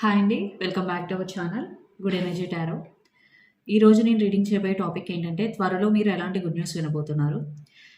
Hi అండి welcome back to our channel good energy tarot ఈరోజు నేను రీడింగ్ చేయబోయే టాపిక్ ఏంటంటే త్వరలో మీరు ఎలాంటి గుడ్ న్యూస్ వినబోతున్నారు?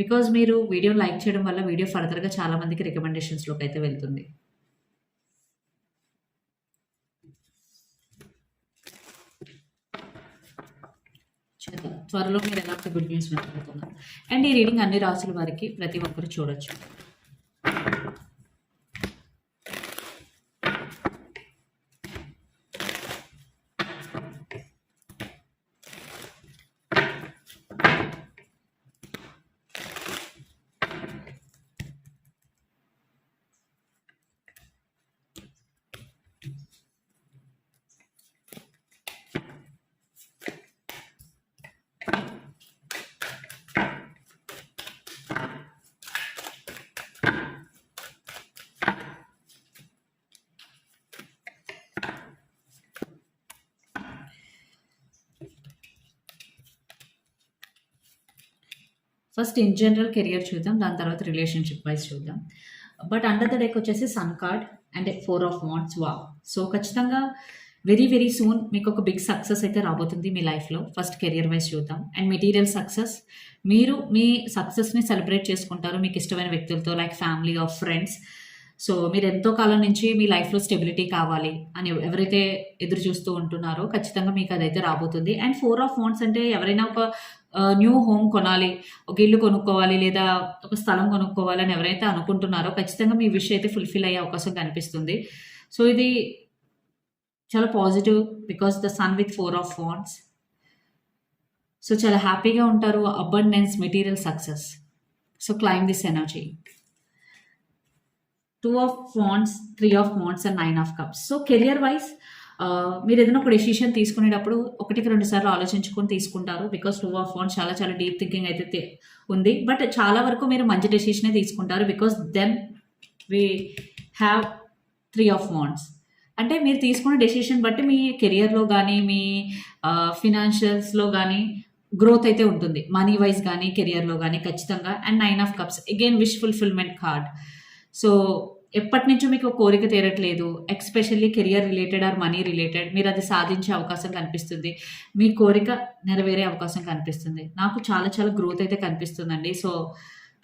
బికాజ్ మీరు వీడియో లైక్ చేయడం వల్ల వీడియో ఫర్దర్గా చాలామందికి రికమెండేషన్స్లోకి అయితే వెళ్తుంది. త్వరలో మీరు ఎలాంటి గుడ్ న్యూస్ వినబోతున్నారు అండ్ ఈ రీడింగ్ అన్ని రాసుల వారికి ప్రతి ఒక్కరు చూడొచ్చు. ఫస్ట్ ఇన్ జనరల్ కెరియర్ చూద్దాం దాని తర్వాత రిలేషన్షిప్ వైజ్ చూద్దాం. బట్ అండర్ ద డెక్ వచ్చేసి sun card and four of wands వా సో ఖచ్చితంగా వెరీ వెరీ సూన్ మీకు ఒక బిగ్ సక్సెస్ అయితే రాబోతుంది మీ లైఫ్లో ఫస్ట్ కెరియర్ వైజ్ చూద్దాం. అండ్ మెటీరియల్ సక్సెస్ మీరు మీ సక్సెస్ని సెలబ్రేట్ చేసుకుంటారు మీకు ఇష్టమైన వ్యక్తులతో like family of friends so మీరు ఎంతో కాలం నుంచి మీ లైఫ్లో స్టెబిలిటీ కావాలి అని ఎవరైతే ఎదురు చూస్తూ ఉంటున్నారో ఖచ్చితంగా మీకు అదైతే రాబోతుంది. అండ్ ఫోర్ ఆఫ్ వాంట్స్ అంటే ఎవరైనా ఒక న్యూ హోమ్ కొనాలి ఒక ఇల్లు కొనుక్కోవాలి లేదా ఒక స్థలం కొనుక్కోవాలి అని ఎవరైతే అనుకుంటున్నారో ఖచ్చితంగా మీ విష్ అయితే ఫుల్ఫిల్ అయ్యే అవకాశం కనిపిస్తుంది. సో ఇది చాలా positive because the sun with four of phones so చాలా హ్యాపీగా ఉంటారు. Abundance material success so claim this energy two of wands three of wands and nine of cups so career wise మీరు ఏదైనా ఒక డెసిషన్ తీసుకునేటప్పుడు ఒకటికి రెండు సార్లు ఆలోచించుకొని తీసుకుంటారు బికాస్ టూ ఆఫ్ వాంట్స్ చాలా చాలా డీప్ థింకింగ్ అయితే ఉంది. బట్ చాలా వరకు మీరు మంచి డెసిషనే తీసుకుంటారు because then we have three of wands అంటే మీరు తీసుకున్న డెసిషన్ బట్టి మీ కెరియర్లో కానీ మీ ఫినాన్షియల్స్లో కానీ గ్రోత్ అయితే ఉంటుంది. మనీ వైజ్ కానీ కెరియర్లో కానీ ఖచ్చితంగా. And nine of cups again wish fulfilment card so ఎప్పటి నుంచో మీకు కోరిక తీరట్లేదు especially career related or money related మీరు అది సాధించే అవకాశం కనిపిస్తుంది. మీ కోరిక నెరవేరే అవకాశం కనిపిస్తుంది. నాకు చాలా చాలా గ్రోత్ అయితే కనిపిస్తుందండి. సో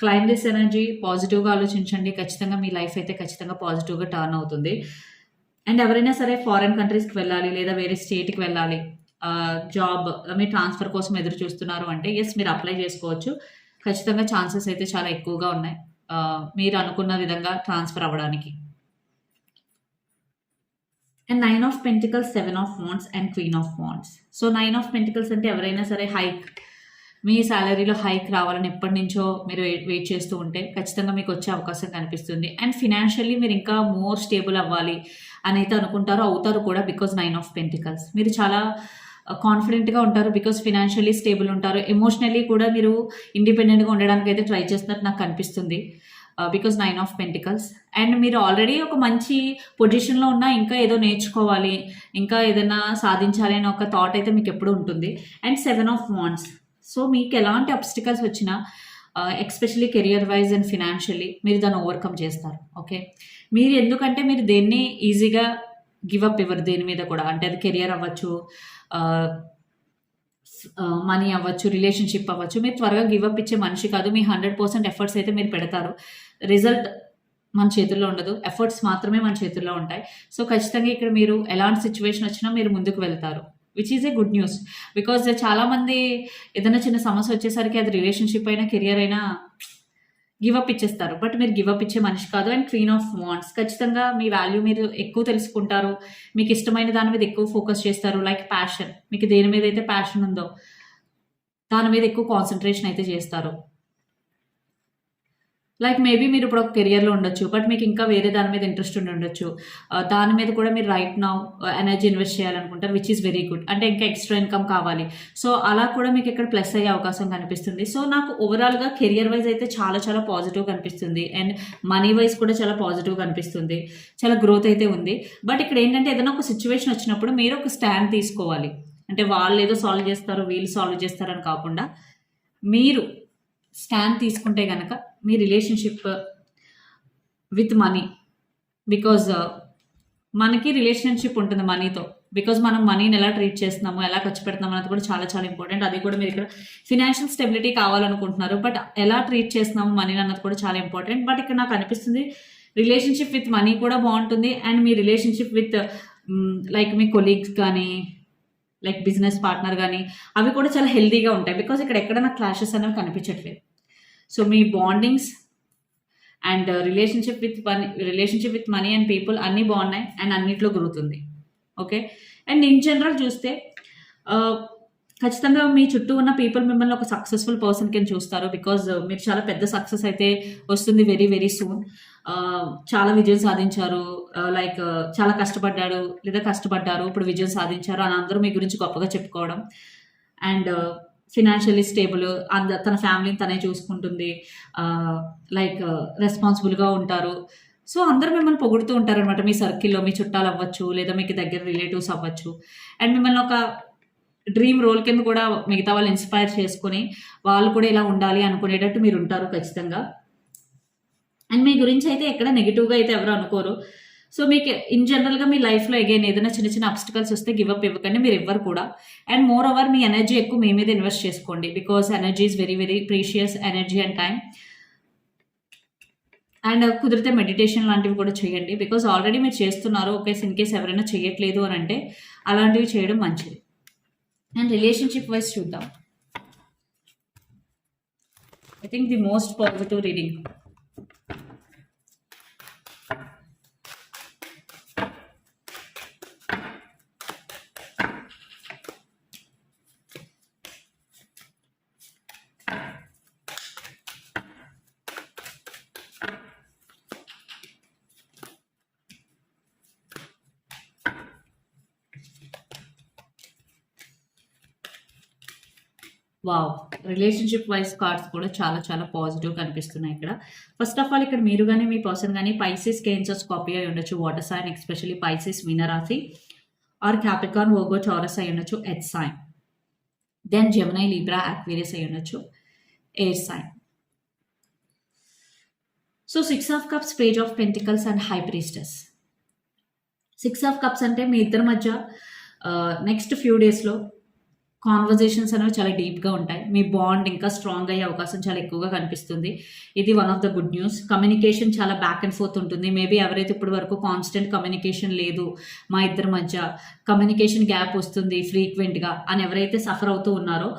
క్లైమ్ దిస్ ఎనర్జీ పాజిటివ్గా ఆలోచించండి. ఖచ్చితంగా మీ లైఫ్ అయితే ఖచ్చితంగా పాజిటివ్గా టర్న్ అవుతుంది. అండ్ ఎవరైనా సరే ఫారెన్ కంట్రీస్కి వెళ్ళాలి లేదా వేరే స్టేట్కి వెళ్ళాలి జాబ్ మీ ట్రాన్స్ఫర్ కోసం ఎదురు చూస్తున్నారు అంటే ఎస్ మీరు అప్లై చేసుకోవచ్చు. ఖచ్చితంగా ఛాన్సెస్ అయితే చాలా ఎక్కువగా ఉన్నాయి. మీరు అనుకున్న విధంగా ట్రాన్స్ఫర్ అవ్వడానికి. And nine of pentacles seven of wands and queen of wands so nine of pentacles అంటే ఎవరైనా సరే హైక్ మీ శాలరీలో హైక్ రావాలని ఎప్పటి నుంచో మీరు వెయిట్ వెయిట్ చేస్తూ ఉంటే ఖచ్చితంగా మీకు వచ్చే అవకాశం కనిపిస్తుంది. అండ్ ఫినాన్షియల్లీ మీరు ఇంకా మోర్ స్టేబుల్ అవ్వాలి అని అయితే అనుకుంటారో అవుతారు కూడా బికాజ్ నైన్ ఆఫ్ పెంటికల్స్ మీరు చాలా కాన్ఫిడెంట్గా ఉంటారు బికాస్ ఫినాన్షియలీ స్టేబుల్ ఉంటారు. ఎమోషనల్లీ కూడా మీరు ఇండిపెండెంట్గా ఉండడానికి అయితే ట్రై చేస్తున్నట్టు నాకు కనిపిస్తుంది because nine of pentacles and మీరు ఆల్రెడీ ఒక మంచి పొజిషన్లో ఉన్నా ఇంకా ఏదో నేర్చుకోవాలి ఇంకా ఏదైనా సాధించాలి అనే ఒక థాట్ అయితే మీకు ఎప్పుడు ఉంటుంది. And seven of wands so మీకు ఎలాంటి అబ్స్టికల్స్ వచ్చినా especially career wise and financially మీరు దాన్ని ఓవర్కమ్ చేస్తారు. ఓకే మీరు ఎందుకంటే మీరు దేన్ని ఈజీగా గివ్ అప్ ఇవ్వరు దేని మీద కూడా? అంటే అది కెరియర్ అవ్వచ్చు మనీ అవ్వచ్చు రిలేషన్షిప్ అవ్వచ్చు. మీరు త్వరగా గివ్ అప్ ఇచ్చే మనిషి కాదు. మీ హండ్రెడ్ పర్సెంట్ ఎఫర్ట్స్ అయితే మీరు పెడతారు. రిజల్ట్ మన చేతుల్లో ఉండదు. ఎఫర్ట్స్ మాత్రమే మన చేతుల్లో ఉంటాయి. సో ఖచ్చితంగా ఇక్కడ మీరు ఎలాంటి సిచ్యువేషన్ వచ్చినా మీరు ముందుకు వెళ్తారు which is a good news because చాలామంది ఏదైనా చిన్న సమస్య వచ్చేసరికి అది రిలేషన్షిప్ అయినా కెరియర్ అయినా గివప్ ఇచ్చేస్తారు. బట్ మీరు గివప్ ఇచ్చే మనిషి కాదు. అండ్ క్వీన్ ఆఫ్ వాంట్స్ ఖచ్చితంగా మీ వాల్యూ మీరు ఎక్కువ తెలుసుకుంటారు. మీకు ఇష్టమైన దాని మీద ఎక్కువ ఫోకస్ చేస్తారు. Like passion. మీకు దేని మీద అయితే ప్యాషన్ ఉందో దాని మీద ఎక్కువ కాన్సన్ట్రేషన్ అయితే చేస్తారు. లైక్ మేబీ మీరు ఇప్పుడు ఒక కెరియర్లో ఉండొచ్చు బట్ మీకు ఇంకా వేరే దాని మీద ఇంట్రెస్ట్ ఉండి ఉండొచ్చు. దాని మీద కూడా మీరు రైట్ నౌ ఎనర్జీ ఇన్వెస్ట్ చేయాలనుకుంటారు విచ్ ఈస్ వెరీ గుడ్ అంటే ఇంకా ఎక్స్ట్రా ఇన్కమ్ కావాలి. సో అలా కూడా మీకు ఇక్కడ ప్లస్ అయ్యే అవకాశం కనిపిస్తుంది. సో నాకు ఓవరాల్గా కెరియర్ వైజ్ అయితే చాలా చాలా పాజిటివ్ కనిపిస్తుంది. అండ్ మనీ వైజ్ కూడా చాలా పాజిటివ్ కనిపిస్తుంది. చాలా గ్రోత్ అయితే ఉంది. బట్ ఇక్కడ ఏంటంటే ఏదైనా ఒక సిచ్యువేషన్ వచ్చినప్పుడు మీరు ఒక స్టాండ్ తీసుకోవాలి. అంటే వాళ్ళు ఏదో సాల్వ్ చేస్తారు వీళ్ళు సాల్వ్ చేస్తారని కాకుండా మీరు స్టాండ్ తీసుకుంటే కనుక మీ రిలేషన్షిప్ విత్ మనీ బికాజ్ మనకి రిలేషన్షిప్ ఉంటుంది మనీతో బికాజ్ మనం మనీని ఎలా ట్రీట్ చేస్తున్నాము ఎలా ఖర్చు పెడుతున్నాము అనేది కూడా చాలా చాలా ఇంపార్టెంట్ అది కూడా మీరు ఇక్కడ ఫినాన్షియల్ స్టెబిలిటీ కావాలనుకుంటున్నారు. బట్ ఎలా ట్రీట్ చేస్తున్నాము మనీని అన్నది కూడా చాలా ఇంపార్టెంట్ బట్ ఇక్కడ నాకు అనిపిస్తుంది రిలేషన్షిప్ విత్ మనీ కూడా బాగుంటుంది. అండ్ మీ రిలేషన్షిప్ విత్ లైక్ మీ కొలీగ్స్ కానీ లైక్ బిజినెస్ పార్ట్నర్ కానీ అవి కూడా చాలా హెల్తీగా ఉంటాయి. బికాజ్ ఇక్కడ ఎక్కడ నాకు క్లాషెస్ అనేవి కనిపించట్లేదు. So me bondings and relationship with money relationship with money and people అన్నీ బాగున్నాయి అండ్ అన్నిట్లో గ్రోత్ ఉంది ఓకే అండ్ ఇన్ జనరల్ చూస్తే uh, ఖచ్చితంగా మీ చుట్టూ ఉన్న పీపుల్ మిమ్మల్ని ఒక సక్సెస్ఫుల్ పర్సన్ కింద చూస్తారు బికాజ్ uh, మీరు చాలా పెద్ద సక్సెస్ అయితే వస్తుంది వెరీ వెరీ సూన్ చాలా విజయం సాధించారు. Uh, లైక్ చాలా కష్టపడ్డాడు లేదా కష్టపడ్డారు ఇప్పుడు విజయం సాధించారు అని అందరూ మీ గురించి గొప్పగా చెప్పుకోవడం. అండ్ ఫినాన్షియలీ స్టేబుల్ అంద తన ఫ్యామిలీని తనే చూసుకుంటుంది లైక్ రెస్పాన్సిబుల్గా ఉంటారు. సో అందరూ మిమ్మల్ని పొగుడుతూ ఉంటారనమాట మీ సర్కిల్లో మీ చుట్టాలు అవ్వచ్చు లేదా మీకు దగ్గర రిలేటివ్స్ అవ్వచ్చు. అండ్ మిమ్మల్ని ఒక డ్రీమ్ రోల్ కింద కూడా మిగతా వాళ్ళు ఇన్స్పైర్ చేసుకొని వాళ్ళు కూడా ఇలా ఉండాలి అనుకునేటట్టు మీరు ఉంటారు ఖచ్చితంగా. అండ్ మీ గురించి అయితే ఎక్కడ నెగిటివ్గా అయితే ఎవరు అనుకోరు. సో మీకు ఇన్ జనరల్గా మీ లైఫ్లో అగైన్ ఏదైనా చిన్న చిన్న అబ్స్టికల్స్ వస్తే గివప్ ఇవ్వకండి మీరు ఎవ్వరు కూడా. అండ్ మోర్ ఓవర్ మీ ఎనర్జీ ఎక్కువ మీ మీద ఇన్వెస్ట్ చేసుకోండి because energy is very very precious energy and time and కుదిరితే మెడిటేషన్ లాంటివి కూడా చేయండి బికాజ్ ఆల్రెడీ మీరు చేస్తున్నారు ఓకే ఇన్ కేస్ ఎవరైనా చేయట్లేదు అని అంటే అలాంటివి చేయడం మంచిది. అండ్ రిలేషన్షిప్ వైజ్ చూద్దాం. I think the most positive reading wow. Relationship wise cards కూడా చాలా చాలా పాజిటివ్ కనిపిస్తున్నాయి ఇక్కడ. ఫస్ట్ ఆఫ్ ఆల్ ఇక్కడ మీరు కానీ మీ పర్సన్ కానీ పైసెస్ కేన్సర్స్ కాపీ అయి ఉండొచ్చు వాటర్ సైన్ ఎస్పెషల్లీ పైసెస్ మీనరాశి ఆర్ క్యాపికాన్ ఓగో చౌరస్ అయి ఉండొచ్చు earth sign then Gemini Libra Aquarius అయి ఉండొచ్చు air sign so six of cups page of pentacles and high priestess six of cups అంటే మీ ఇద్దరి మధ్య నెక్స్ట్ ఫ్యూ డేస్లో కాన్వర్జేషన్స్ అనేవి చాలా డీప్గా ఉంటాయి. మీ బాండ్ ఇంకా స్ట్రాంగ్ అయ్యే అవకాశం చాలా ఎక్కువగా కనిపిస్తుంది. ఇది one of the good news. Communication చాలా బ్యాక్ అండ్ ఫోర్త్ ఉంటుంది. మేబీ ఎవరైతే ఇప్పటి వరకు కాన్స్టెంట్ కమ్యూనికేషన్ లేదు మా ఇద్దరి మధ్య కమ్యూనికేషన్ గ్యాప్ వస్తుంది ఫ్రీక్వెంట్గా అని ఎవరైతే సఫర్ అవుతూ ఉన్నారో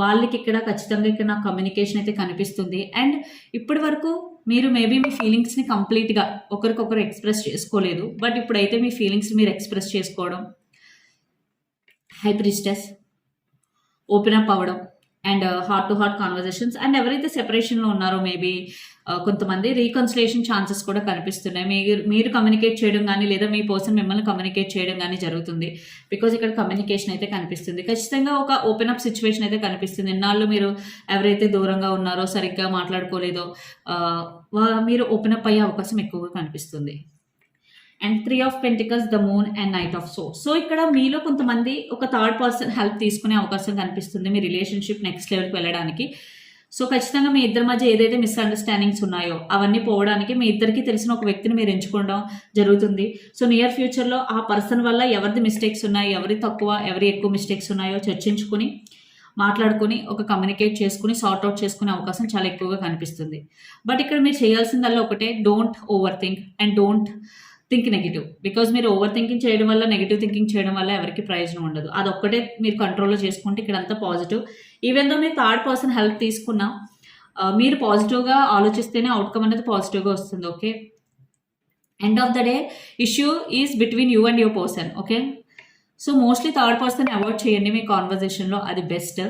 వాళ్ళకి ఇక్కడ ఖచ్చితంగా ఇక్కడ నాకు కమ్యూనికేషన్ అయితే కనిపిస్తుంది. అండ్ ఇప్పటి వరకు మీరు మేబీ మీ ఫీలింగ్స్ని కంప్లీట్గా ఒకరికొకరు ఎక్స్ప్రెస్ చేసుకోలేదు. బట్ ఇప్పుడైతే మీ ఫీలింగ్స్ మీరు ఎక్స్ప్రెస్ చేసుకోవడం. హైప్రిస్టెస్ ఓపెన్ అప్ అవ్వడం and heart to heart conversations and ఎవరైతే సెపరేషన్లో ఉన్నారో మేబీ uh, కొంతమంది రీకన్సిలేషన్ ఛాన్సెస్ కూడా కనిపిస్తున్నాయి. మీరు మీరు కమ్యూనికేట్ చేయడం కానీ లేదా మీ పర్సన్ మిమ్మల్ని కమ్యూనికేట్ చేయడం కానీ జరుగుతుంది. బికాజ్ ఇక్కడ కమ్యూనికేషన్ అయితే కనిపిస్తుంది. ఖచ్చితంగా ఒక ఓపెన్ అప్ సిచ్యువేషన్ అయితే కనిపిస్తుంది. ఇన్నాళ్ళు మీరు ఎవరైతే దూరంగా ఉన్నారో సరిగ్గా మాట్లాడుకోలేదో uh, మీరు ఓపెన్ అప్ అయ్యే అవకాశం ఎక్కువగా కనిపిస్తుంది. And three of pentacles the moon and knight of so so ఇక్కడ మీలో కొంతమంది ఒక థర్డ్ పర్సన్ హెల్ప్ తీసుకునే అవకాశం కనిపిస్తుంది మీ రిలేషన్షిప్ నెక్స్ట్ లెవెల్కి వెళ్ళడానికి. సో ఖచ్చితంగా మీ ఇద్దరి మధ్య ఏదైతే మిస్అండర్స్టాండింగ్స్ ఉన్నాయో అవన్నీ పోవడానికి మీ ఇద్దరికి తెలిసిన ఒక వ్యక్తిని మీరు ఎంచుకోవడం జరుగుతుంది. సో నియర్ ఫ్యూచర్లో ఆ పర్సన్ వల్ల ఎవరిది మిస్టేక్స్ ఉన్నాయి ఎవరి తక్కువ ఎవరి ఎక్కువ మిస్టేక్స్ ఉన్నాయో చర్చించుకుని మాట్లాడుకుని ఒక కమ్యూనికేట్ చేసుకుని సార్ట్ అవుట్ చేసుకునే అవకాశం చాలా ఎక్కువగా కనిపిస్తుంది. బట్ ఇక్కడ మీరు చేయాల్సిందల్లా ఒకటే don't over think and don't think negative because మీరు ఓవర్ థింకింగ్ చేయడం వల్ల నెగిటివ్ థింకింగ్ చేయడం వల్ల ఎవరికి ప్రయోజనం ఉండదు. అదొక్కటే మీరు కంట్రోల్లో చేసుకుంటే ఇక్కడ అంతా పాజిటివ్ ఈవెన్ దో మీరు థర్డ్ పర్సన్ హెల్ప్ తీసుకున్నా మీరు పాజిటివ్గా ఆలోచిస్తేనే అవుట్కమ్ అనేది పాజిటివ్గా వస్తుంది okay end of the day issue is between you and your person okay so mostly third person avoid చేయండి మీ కాన్వర్జేషన్లో అది best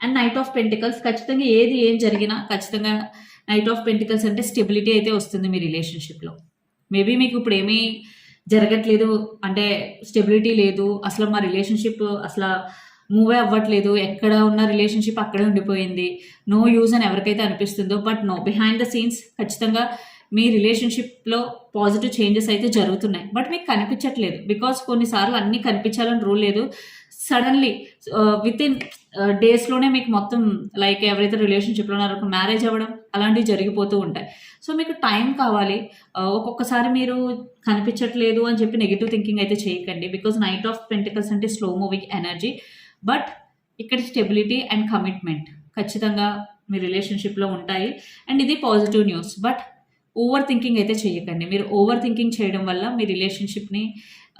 and knight of pentacles ఖచ్చితంగా ఏది ఏం జరిగినా ఖచ్చితంగా నైట్ ఆఫ్ పెంటికల్స్ అంటే స్టెబిలిటీ అయితే వస్తుంది మీ రిలేషన్షిప్లో మేబీ మీకు ఇప్పుడు ఏమీ జరగట్లేదు అంటే స్టెబిలిటీ లేదు అసలు మా రిలేషన్షిప్ అసలు మూవే అవ్వట్లేదు ఎక్కడ ఉన్న రిలేషన్షిప్ అక్కడే ఉండిపోయింది నో యూజ్ అని ఎవరికైతే అనిపిస్తుందో but no behind the scenes ఖచ్చితంగా మీ రిలేషన్షిప్లో పాజిటివ్ చేంజెస్ అయితే జరుగుతున్నాయి. బట్ మీకు కనిపించట్లేదు బికాస్ కొన్నిసార్లు అన్నీ కనిపించాలని రూల్ లేదు. సడన్లీ విత్ ఇన్ డేస్లోనే మీకు మొత్తం లైక్ ఎవరైతే రిలేషన్షిప్లో ఉన్నారో మ్యారేజ్ అవ్వడం అలాంటివి జరిగిపోతూ ఉంటాయి. సో మీకు టైం కావాలి. Uh, ఒక్కొక్కసారి మీరు కనిపించట్లేదు అని చెప్పి నెగిటివ్ థింకింగ్ అయితే చేయకండి. బికాస్ నైట్ ఆఫ్ పెంటికల్స్ అంటే స్లో మూవింగ్ ఎనర్జీ బట్ ఇక్కడ స్టెబిలిటీ అండ్ కమిట్మెంట్ ఖచ్చితంగా మీ రిలేషన్షిప్లో ఉంటాయి. అండ్ ఇది positive news but over thinking అయితే చేయకండి. మీరు ఓవర్ థింకింగ్ చేయడం వల్ల మీ రిలేషన్షిప్ని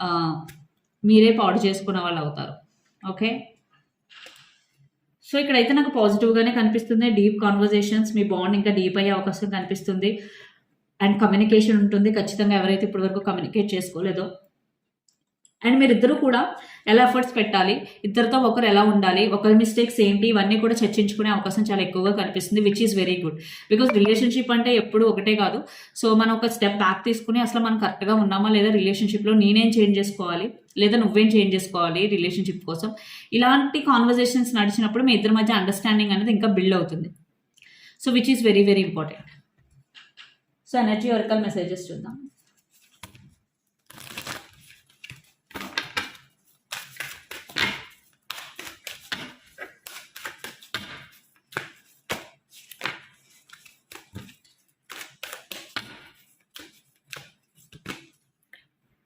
uh, మీరే పాడు చేసుకున్న వాళ్ళు అవుతారు. ఓకే? సో ఇక్కడైతే నాకు పాజిటివ్గానే కనిపిస్తుంది. డీప్ కాన్వర్జేషన్స్ మీ బాండ్ ఇంకా డీప్ అయ్యే అవకాశం కనిపిస్తుంది. అండ్ కమ్యూనికేషన్ ఉంటుంది. ఖచ్చితంగా ఎవరైతే ఇప్పటివరకు కమ్యూనికేట్ చేసుకోలేదో. అండ్ మీరిద్దరూ కూడా ఎలా ఎఫర్ట్స్ పెట్టాలి? ఇద్దరితో ఒకరు ఎలా ఉండాలి? ఒకరి మిస్టేక్స్ ఏంటి? ఇవన్నీ కూడా చర్చించుకునే అవకాశం చాలా ఎక్కువగా కనిపిస్తుంది which is very good because relationship అంటే ఎప్పుడు ఒకటే కాదు. సో మనం ఒక స్టెప్ బ్యాక్ తీసుకుని అసలు మనం కరెక్ట్గా ఉన్నామా లేదా రిలేషన్షిప్లో నేనేం చేంజ్ చేసుకోవాలి? లేదా నువ్వేం చేంజ్ చేసుకోవాలి రిలేషన్షిప్ కోసం? ఇలాంటి కాన్వర్జేషన్స్ నడిచినప్పుడు మీ ఇద్దరి మధ్య అండర్స్టాండింగ్ అనేది ఇంకా బిల్డ్ అవుతుంది. So which is very very important so energy oracle messages చూద్దాం.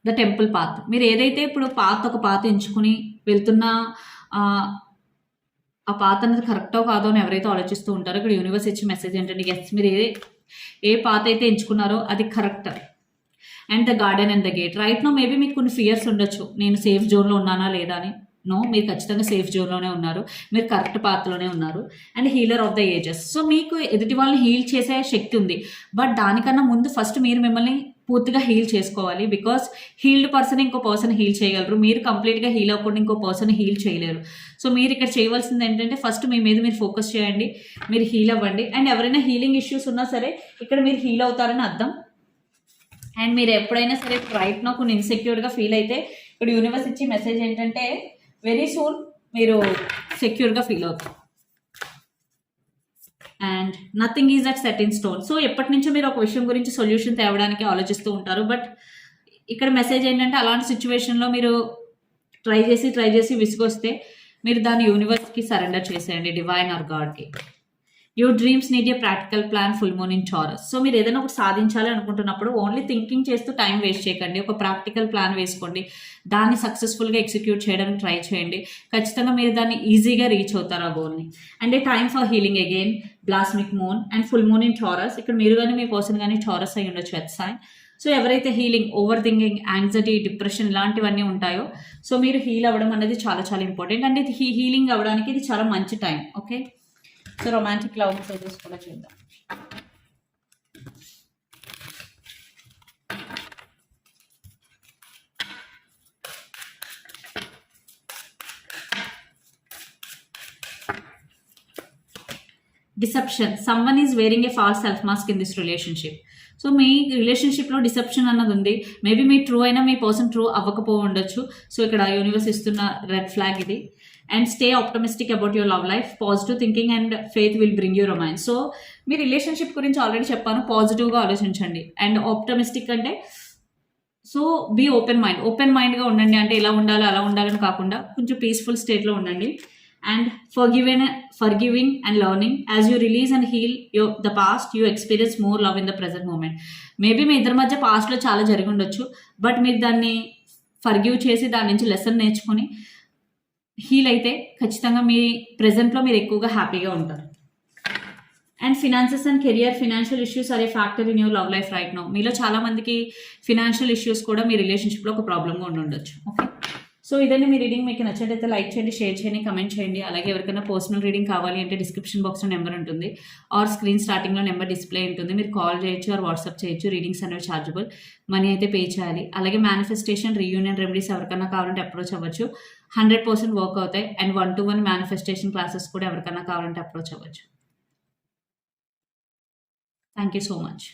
The temple path. మీరు ఏదైతే ఇప్పుడు పాత్ ఒక పాత ఎంచుకుని వెళ్తున్న ఆ, ఆ పాత అనేది కరెక్టో కాదో అని ఎవరైతే ఆలోచిస్తూ ఉంటారో ఇక్కడ యూనివర్స్ ఇచ్చే మెసేజ్ ఏంటంటే ఎస్ మీరు ఏ ఏ పాత అయితే ఎంచుకున్నారో అది correct and the garden and the gate right no maybe మీకు కొన్ని ఫియర్స్ ఉండొచ్చు. నేను సేఫ్ జోన్లో ఉన్నానా లేదా అని. నో మీరు ఖచ్చితంగా సేఫ్ జోన్లోనే ఉన్నారు. మీరు కరెక్ట్ పాత్రలోనే ఉన్నారు. And healer of the ages so మీకు ఎదుటి వాళ్ళని హీల్ చేసే శక్తి ఉంది. బట్ దానికన్నా ముందు ఫస్ట్ మీరు మిమ్మల్ని పూర్తిగా హీల్ చేసుకోవాలి. బికాస్ హీల్డ్ పర్సన్ ఇంకో పర్సన్ హీల్ చేయగలరు. మీరు కంప్లీట్గా హీల్ అవ్వకుండా ఇంకో పర్సన్ హీల్ చేయలేరు. సో మీరు ఇక్కడ చేయవలసింది ఏంటంటే ఫస్ట్ మీ మీద మీరు ఫోకస్ చేయండి. మీరు హీల్ అవ్వండి. అండ్ ఎవరైనా హీలింగ్ ఇష్యూస్ ఉన్నా సరే ఇక్కడ మీరు హీల్ అవుతారని అర్థం. అండ్ మీరు ఎప్పుడైనా సరే రైట్ నాకు కొన్ని ఇన్సెక్యూర్గా ఫీల్ అయితే ఇక్కడ యూనివర్స్ ఇచ్చి మెసేజ్ ఏంటంటే వెరీ సూన్ మీరు సెక్యూర్గా ఫీల్ అవుతారు. And nothing is at set in stone. So ఎప్పటి నుంచో మీరు ఒక విషయం గురించి సొల్యూషన్ తేవడానికి ఆలోచిస్తూ ఉంటారు. బట్ ఇక్కడ మెసేజ్ ఏంటంటే అలాంటి సిచ్యువేషన్లో మీరు ట్రై చేసి ట్రై చేసి విసుగొస్తే మీరు దాన్ని యూనివర్స్కి సరెండర్ చేసేయండి divine or గాడ్కి your dreams need a practical plan full moon in Taurus so మీరు ఏదైనా ఒకటి సాధించాలి అనుకుంటున్నప్పుడు ఓన్లీ థింకింగ్ చేస్తూ టైం వేస్ట్ చేయకండి. ఒక ప్రాక్టికల్ ప్లాన్ వేసుకోండి. దాన్ని సక్సెస్ఫుల్గా ఎగ్జిక్యూట్ చేయడానికి ట్రై చేయండి. ఖచ్చితంగా మీరు దాన్ని ఈజీగా రీచ్ అవుతారు ఆ గోల్ని and a time for healing again blossomic moon and full moon in Taurus ఇక్కడ మీరు కానీ మీ పర్సన్ కానీ టారస్ అయి ఉండొచ్చు ఎత్ సైన్ సో ఎవరైతే healing over thinking anxiety depression ఇలాంటివన్నీ ఉంటాయో సో మీరు హీల్ అవ్వడం అనేది చాలా చాలా ఇంపార్టెంట్ అండ్ ఇది హీలింగ్ అవ్వడానికి ఇది చాలా మంచి time okay so romantic love messages కూడా చూద్దాం deception someone is wearing a false self mask in this relationship so మీ రిలేషన్షిప్లో డిసెప్షన్ అన్నది ఉంది. మేబీ మీ ట్రూ అయినా మీ పర్సన్ ట్రూ అవ్వకపో ఉండొచ్చు సో ఇక్కడ యూనివర్స్ ఇస్తున్న రెడ్ ఫ్లాగ్ ఇది. And stay optimistic about your love life positive thinking and faith will bring you romance so me relationship గురించి already చెప్పాను. పాజిటివ్గా ఆలోచించండి. అండ్ ఆప్టమిస్టిక్ అంటే so be open mind open మైండ్గా ఉండండి. అంటే ఇలా ఉండాలి అలా ఉండాలని కాకుండా కొంచెం పీస్ఫుల్ స్టేట్లో ఉండండి. And forgiven forgiving and learning as you release and heal you the past you experience more love in the present moment maybe మీ ఇద్దరి మధ్య పాస్ట్లో చాలా జరిగి ఉండొచ్చు బట్ మీరు దాన్ని ఫర్గివ్ చేసి దాని నుంచి లెసన్ నేర్చుకొని హీల్ అయితే ఖచ్చితంగా మీ ప్రజెంట్లో మీరు ఎక్కువగా హ్యాపీగా ఉంటారు. And finances and career financial issues are a factor in your love life right no మీలో చాలామందికి ఫినాన్షియల్ ఇష్యూస్ కూడా మీ రిలేషన్షిప్లో ఒక ప్రాబ్లమ్గా ఉండి ఉండొచ్చు. ఓకే సో ఇదండి మీ రీడింగ్ మీకు నచ్చినట్టయితే లైక్ చేయండి షేర్ చేయండి కమెంట్ చేయండి. అలాగే ఎవరికైనా పర్సనల్ రీడింగ్ కావాలి అంటే డిస్క్రిప్షన్ బాక్స్లో నెంబర్ ఉంటుంది. ఆర్ స్క్రీన్ స్టార్టింగ్లో నెంబర్ డిస్ప్లే ఉంటుంది. మీరు కాల్ చేయొచ్చు ఆర్ వాట్సాప్ చేయొచ్చు. రీడింగ్స్ అనేవి ఛార్జబుల్ మనీ అయితే పే చేయాలి. అలాగే మేనిఫెస్టేషన్ రీయూనియన్ రెమెడీస్ ఎవరికైనా కావాలంటే అప్రోచ్ అవ్వచ్చు. హండ్రెడ్ పర్సెంట్ వర్క్ అవుతాయి. And one to one manifestation classes కూడా ఎవరికైనా కావాలంటే అప్రోచ్ అవ్వచ్చు. Thank you so much